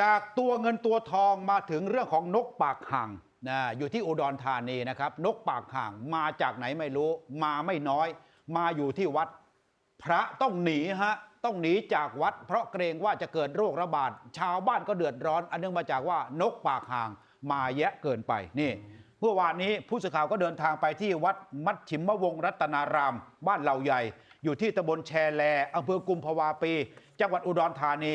จากตัวเงินตัวทองมาถึงเรื่องของนกปากห่างนะอยู่ที่อุดรธานีนะครับ นกปากห่างมาจากไหนไม่รู้ มาไม่น้อย มาอยู่ที่วัด พระต้องหนีฮะต้องหนีจากวัด เพราะเกรงว่าจะเกิดโรคระบาด ชาวบ้านก็เดือดร้อน อันเนื่องมาจากว่านกปากห่างมาแยะเกินไปนี่เมื่อวานนี้ผู้สื่อข่าวก็เดินทางไปที่วัดมัชชิมวงศรัตนาราม บ้านเหล่าใหญ่ อยู่ที่ตำบลแชแลอำเภอกุมภาวาปี จังหวัดอุดรธานี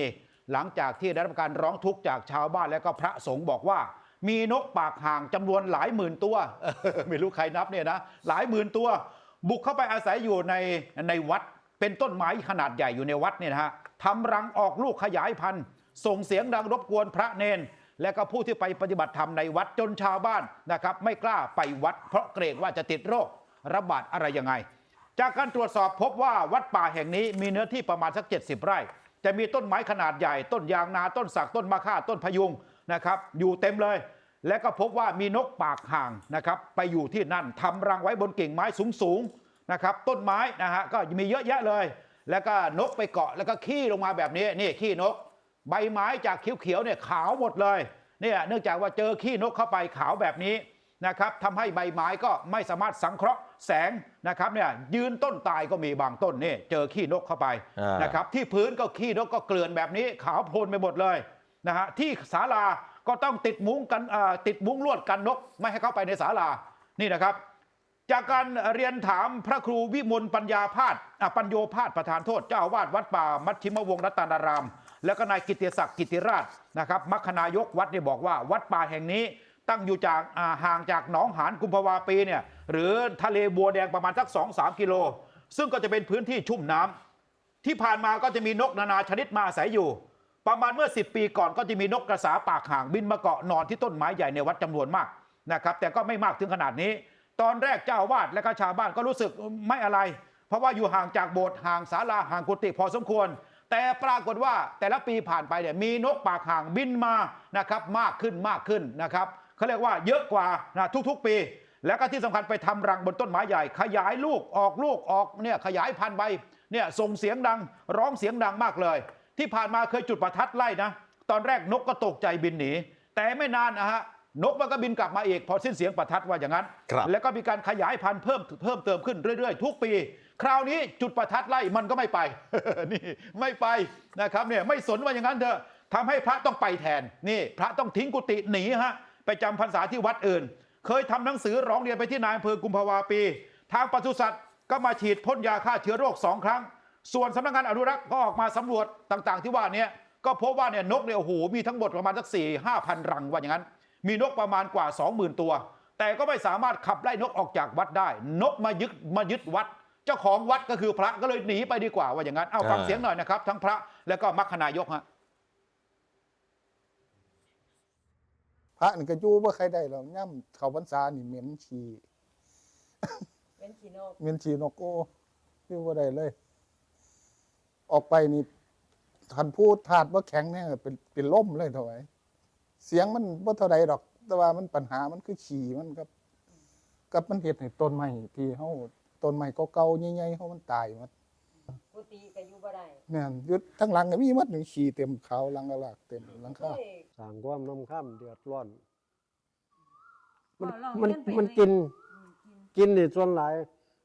หลังจากที่ได้รับการร้องทุกข์จากชาวบ้านและก็พระสงฆ์บอกว่า มีนกปากห่างจำนวนหลายหมื่นตัว ไม่รู้ใครนับเนี่ยนะหลายหมื่นตัว บุกเข้าไปอาศัยอยู่ในในวัด เป็นต้นไม้ขนาดใหญ่อยู่ในวัดเนี่ยนะฮะทำรังออกลูกขยายพันธุ์ส่งเสียงดังรบกวนพระเนนและก็ผู้ที่ไปปฏิบัติธรรมในวัดจนชาวบ้านนะครับไม่กล้าไปวัด เพราะเกรงว่าจะติดโรคระบาดอะไรยังไง จากการตรวจสอบพบว่าวัดป่าแห่งนี้มีเนื้อที่ประมาณสัก 70 ไร่ จะมีต้นไม้ขนาดใหญ่ ต้นยางนาต้นสักต้นมะค่าต้นพยุงนะครับ อยู่เต็มเลย และก็พบว่ามีนกปากห่างนะครับ ไปอยู่ที่นั่นทำรังไว้บนกิ่งไม้สูงๆนะครับ ต้นไม้นะฮะก็มีเยอะแยะเลย แล้วก็นกไปเกาะแล้วก็ขี้ลงมาแบบนี้นี่ขี้นก ใบไม้จากเขียวๆเนี่ยขาวหมดเลยเนี่ยเนื่องจากว่าเจอขี้นกเข้าไปขาวแบบนี้ นะครับทำให้ใบไม้ก็ไม่สามารถสังเคราะห์แสงนะครับเนี่ยยืนต้นตายก็มีบางต้นนี่เจอขี้นกเข้าไปอ่านนะครับที่พื้นก็ขี้นกก็เกลื่อนแบบนี้ขาวโพลนไปหมดเลยนะฮะที่ศาลาก็ต้องติดมุ้งกันอ่าติดมุ้งลวดกันนก ไม่ให้เข้าไปในศาลานี่นะครับ จากการเรียนถามพระครูวิมลปัญญาพาดอะปัญโยพาดประธานโทษเจ้าอาวาสวัดป่า มัชชิมวงศ์รัตนาราม แล้วก็นายกิตติศักดิ์กิตติราชนะครับมัคคณายกวัดเนี่ยบอกว่าวัดป่าแห่งนี้ ตั้งอยู่จากห่างจากหนองหานกุมภาวาปีเนี่ยหรือทะเลบัวแดงประมาณสัก 2-3 กิโล ซึ่งก็จะเป็นพื้นที่ชุ่มน้ำที่ผ่านมาก็จะมีนกนานาชนิดมาอาศัยอยู่ ประมาณเมื่อ 10 ปีก่อนก็จะมีนกกระสาปากห่างบินมาเกาะนอนที่ต้นไม้ใหญ่ในวัดจำนวนมากนะครับแต่ก็ไม่มากถึงขนาดนี้ ตอนแรกเจ้าวาสและก็ชาวบ้านก็รู้สึกไม่อะไร เพราะว่าอยู่ห่างจากโบสถ์ห่างศาลาห่างกุฏิพอสมควร แต่ปรากฏว่าแต่ละปีผ่านไปเนี่ยมีนกปากห่างบินมานะครับมากขึ้นมากขึ้นนะครับ เขาเรียกว่าเยอะกว่านะทุกๆปี แล้วก็ที่สำคัญไปทำรังบนต้นไม้ใหญ่ ขยายลูกออกลูกออกเนี่ยขยายพันธุ์ไปเนี่ยส่งเสียงดังร้องเสียงดังมากเลย ที่ผ่านมาเคยจุดประทัดไล่นะ ตอนแรกนกก็ตกใจบินหนี แต่ไม่นานนะฮะนกมันก็บินกลับมาอีกพอสิ้นเสียงประทัดว่าอย่างนั้นครับแล้วก็มีการขยายพันธุ์เพิ่มเพิ่มเติมขึ้นเรื่อยๆ ทุกปี คราวนี้จุดประทัดไล่มันก็ไม่ไปนี่ไม่ไปนะครับเนี่ยไม่สนว่าอย่างนั้นเถอะทำให้พระต้องไปแทนนี่ พระต้องทิ้งกุฏิหนีฮะ ไปจำพรรษาที่วัดอื่น เคยทำหนังสือร้องเรียนไปที่นายอำเภอกุมภาวาปี ทางปศุสัตว์ก็มาฉีดพ่นยาฆ่าเชื้อโรคสองครั้ง ส่วนสำนักงานอนุรักษ์ก็ออกมาสำรวจต่างๆ ที่ว่าเนี้ก็พบว่าเนี่ยนกเนี่ยโอ้โหมีทั้งหมดประมาณสักสี่ห้าพันรังว่าอย่างนั้น มีนกประมาณกว่า 20,000 ตัว แต่ก็ไม่สามารถขับไล่นกออกจากวัดได้ นกมายึดมายึดวัด เจ้าของวัดก็คือพระก็เลยหนีไปดีกว่าว่าอย่างนั้นเอาฟังเสียงหน่อยนะครับ ทั้งพระและก็มัคคณายกฮะ ระนี่ก็อยู่บ่ใครได้หรอกย่ำเขาพรรษานี่เหม็นฉี่เป็นขีโนกเหม็นฉี่นกโอ้อยู่บ่ได้เลย ออกไปนี่ท่านพูดธาตุว่าแข็งเนี่ยเป็นเป็นล่มเลยเท่าไหร่เสียงมันบ่เท่าใดดอก แต่ว่ามันปัญหามันคือฉี่มันกับ กับมันเฮ็ดให้ต้นไม้ที่เฮาต้นไม้เก่าๆใหญ่ๆเฮามันตายหมดกุฏิก็อยู่บ่ได้แม่นอยู่ทั้งหลังก็มีหมดนี่ฉี่เต็มเขาหลังกะลากเต็มหลังเคคาย สร้างความน้ำข้ามเดือดร้อน มันเรามันเล่นไปมันเลยกินอืมกินกินนี่ส่วนหลาย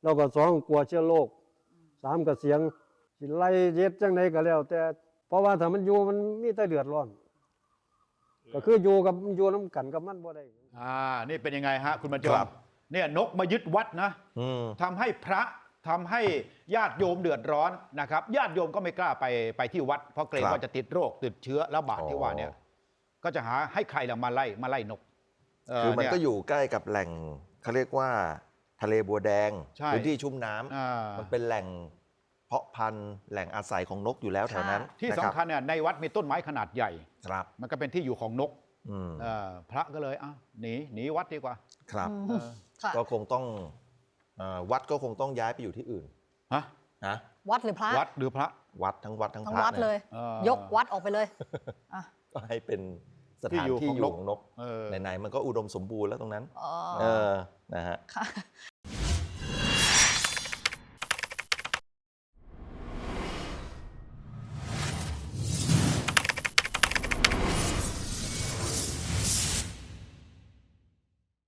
เราก็สองกลัวเชื้อโรคสามก็เสียงสิไล่เย็ดจังไดก็แล้ว แต่เพราะว่าถ้ามันอยู่มันมีแต่เดือดร้อน ก็คืออยู่กับอยู่น้ำกันกับมันบ่ได้ อ่า นี่เป็นยังไงฮะ คุณบรรจงครับ เนี่ยนกมายึดวัดนะอืม ทำให้พระทำให้ญาติโยมเดือดร้อนนะครับ ญาติโยมก็ไม่กล้าไปไปที่วัด เพราะเกรงครับว่าจะติดโรคติดเชื้อระบาดที่ว่าเนี่ย อ๋อ ก็จะหาให้ใครละมาไล่มาไล่นกเคือมันเยก็อยู่ใกล้กับแหล่งเขาเรียกว่าทะเลบัวแดงใช่พื้นที่ชุ่มน้ำอ่ามันเป็นแหล่งเพาะพันธุ์แหล่งอาศัยของนกอยู่แล้วแถวนั้น ที่นะสำรับคัญเนี่ยในวัดมีต้นไม้ขนาดใหญ่ครับ มันก็เป็นที่อยู่ของนกอืมเอ่อพระก็เลยอะหนีหนีวัดดีกว่า ครับเออค่ะก็คงต้องเอ่อวัดก็คงต้องย้ายไปอยู่ที่อื่นฮะนะวัดหรือพระวัดหรือพระ วัดทั้งวัดทั้งทั้พงระวัดเลยเออยกวัดออกไปเลยอะก็ให้เป็น สที่ถานอยู่ที่ของอนยู่กของนกเออไหนๆมันก็อุดมสมบูรณ์แล้วตรงนั้นอ๋อเออนะฮะค่ะ